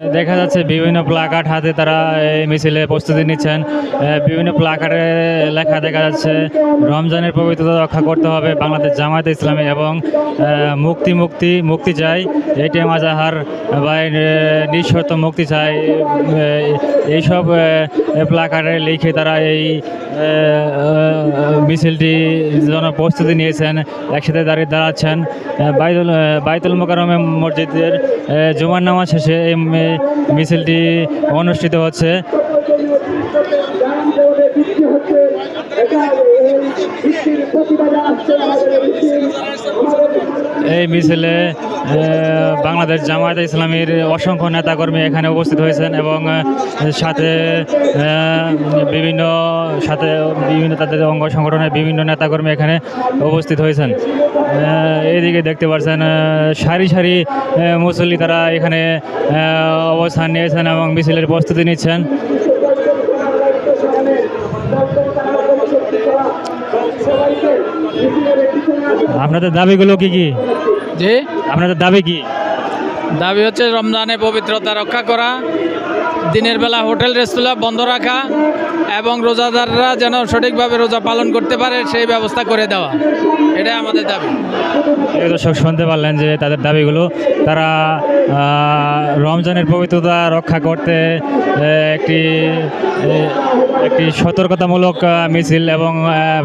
দেখা যাচ্ছে বিভিন্ন প্লাকার্ড হাতে তারা এই মিছিলে প্রস্তুতি নিচ্ছেন। বিভিন্ন প্লাকার্ডে লেখা দেখা যাচ্ছে, রমজানের পবিত্রতা রক্ষা করতে হবে বাংলাদেশ জামায়াত ইসলামী এবং মুক্তি মুক্তি মুক্তি চাই এটিএম আজাহার বা নিঃশর্ত মুক্তি চাই এইসব প্লাকার্ডে লিখে তারা এই মিছিলটি জন্য প্রস্তুতি নিয়েছেন, একসাথে দাঁড়িয়ে দাঁড়াচ্ছেন বাইতুল বাইতুল মোকারমে মসজিদের জুমার নামাজ শেষে এই মিছিলটি অনুষ্ঠিত হচ্ছে। এই মিছিলে বাংলাদেশ জামায়াত ইসলামীর অসংখ্য নেতাকর্মী এখানে উপস্থিত হয়েছেন এবং সাথে বিভিন্ন সাথে বিভিন্ন তাদের অঙ্গ সংগঠনের বিভিন্ন নেতাকর্মী এখানে উপস্থিত হয়েছেন। এদিকে দেখতে পাচ্ছেন সারি সারি মুসল্লি তারা এখানে অবস্থান নিয়েছেন এবং মিছিলের প্রস্তুতি নিচ্ছেন। আপনাদের দাবিগুলো কি কি? যে আপনাদের দাবি কি? দাবি হচ্ছে রমজানে পবিত্রতা রক্ষা করা। দিনের বেলা হোটেল রেস্তোরাঁ বন্ধ রাখা এবং রোজাদাররা যেন সঠিকভাবে রোজা পালন করতে পারে, সেই ব্যবস্থা করে দেওয়া। এটাই আমাদের দাবি। দর্শক, শুনতে পারলেন যে তাদের দাবিগুলো। তারা রমজানের পবিত্রতা রক্ষা করতে একটি একটি সতর্কতামূলক মিছিল এবং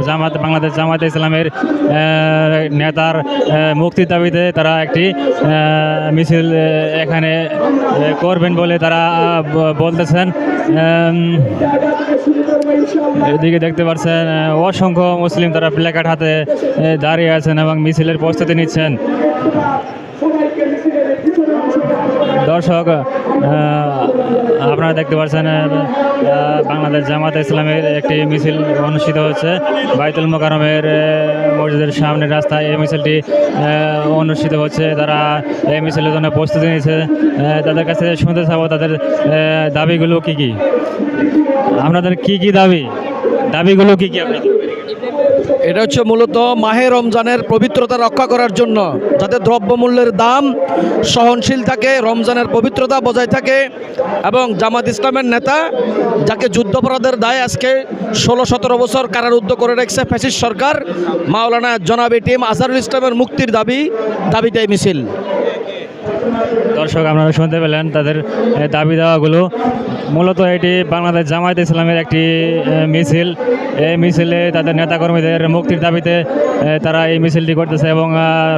জামাত, বাংলাদেশ জামাত ইসলামের নেতার মুক্তির দাবিতে তারা একটি মিছিল এখানে করবেন বলে তারা বলতেছেন এদিকে দেখতে পাচ্ছেন অসংখ্য মুসলিম তারা প্লেকার্ড হাতে দাঁড়িয়ে আছেন এবং মিছিলের প্রস্তুতি নিচ্ছেন। দর্শক আপনারা দেখতে পাচ্ছেন বাংলাদেশ জামাত ইসলামের একটি মিছিল অনুষ্ঠিত হচ্ছে। বাইতুল মোকারমের মসজিদের সামনে রাস্তায় এই মিছিলটি অনুষ্ঠিত হচ্ছে। তারা এই মিছিলের জন্য প্রস্তুতি নিয়েছে। তাদের কাছে শুনতে চাবো, তাদের দাবিগুলো কি কি? আপনাদের কি কি দাবি? দাবিগুলো কি কি আপনাদের? এটা হচ্ছে মূলত মাহে রমজানের পবিত্রতা রক্ষা করার জন্য। যাতে দ্রব্যমূল্যের দাম সহনশীল থাকে, রমজানের পবিত্রতা বজায় থাকে এবং জামাত ইসলামের নেতা, যাকে যুদ্ধাপরাধের দায় আজকে ষোলো সতেরো বছর কারারুদ্ধ করে রেখেছে ফ্যাসিস সরকার, মাওলানা জনাব এটিএম আজহারুল ইসলামের মুক্তির দাবি, দাবিটাই মিছিল। দর্শক, আপনারা শুনতে পেলেন তাদের দাবি দেওয়াগুলো মূলত এটি বাংলাদেশ জামায়াত ইসলামের একটি মিছিল। এই মিছিলে তাদের নেতাকর্মীদের মুক্তির দাবিতে তারা এই মিছিলটি করতেছে এবং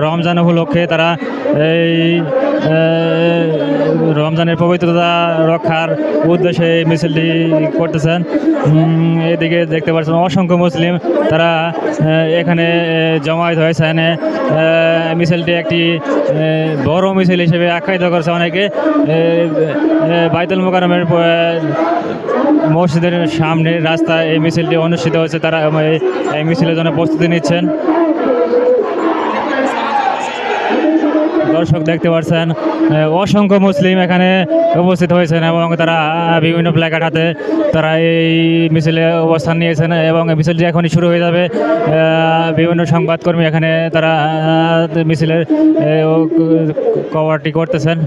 রমজান উপলক্ষে তারা এই রমজানের পবিত্রতা রক্ষার উদ্দেশ্যে এই মিছিলটি করতেছেন। এদিকে দেখতে পাচ্ছেন অসংখ্য মুসলিম তারা এখানে জমায়েত হয়েছেন মিছিলটি একটি বড় মিছিল হিসেবে আখ্যায়িত করেছে অনেকে। বাইতুল মোকারমের মসজিদের সামনে রাস্তায় এই মিছিলটি অনুষ্ঠিত হচ্ছে তারা এই মিছিলের জন্য প্রস্তুতি নিচ্ছেন। দর্শক দেখতে পাচ্ছেন অসংখ্য মুসলিম এখানে উপস্থিত হয়েছেন এবং তারা বিভিন্ন প্ল্যাকার্ড হাতে তারা এই মিছিলে অবস্থান নিয়েছেন এবং মিছিলটি এখনই শুরু হয়ে যাবে। বিভিন্ন সংবাদকর্মী এখানে তারা মিছিলের কভারটি করতেছেন।